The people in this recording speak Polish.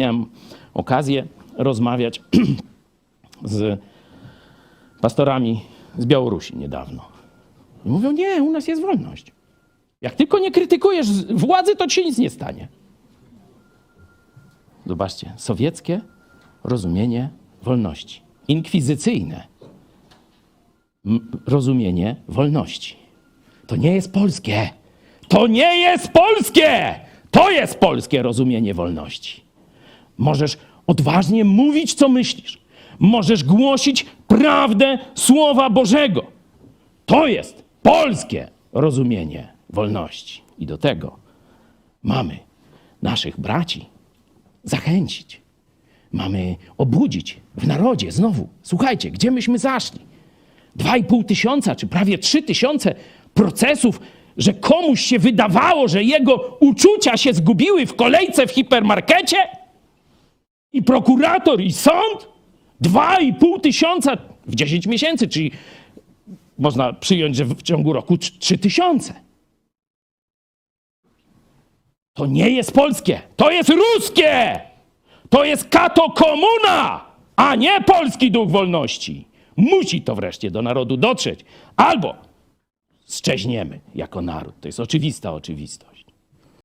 Miałem okazję rozmawiać z pastorami z Białorusi niedawno. I mówią, nie, u nas jest wolność. Jak tylko nie krytykujesz władzy, to ci nic nie stanie. Zobaczcie, sowieckie rozumienie wolności. Inkwizycyjne rozumienie wolności. To nie jest polskie. To nie jest polskie! To jest polskie rozumienie wolności. Możesz odważnie mówić, co myślisz. Możesz głosić prawdę Słowa Bożego. To jest polskie rozumienie wolności. I do tego mamy naszych braci zachęcić. Mamy obudzić w narodzie znowu. Słuchajcie, gdzie myśmy zaszli? Dwa i pół tysiąca, czy prawie trzy tysiące procesów, że komuś się wydawało, że jego uczucia się zgubiły w kolejce w hipermarkecie? I prokurator, i sąd? Dwa i pół tysiąca w 10 miesięcy, czyli można przyjąć, że w ciągu roku trz- trzy tysiące. To nie jest polskie, to jest ruskie! To jest kato komuna, a nie polski duch wolności. Musi to wreszcie do narodu dotrzeć. Albo szczeźniemy jako naród. To jest oczywista oczywistość.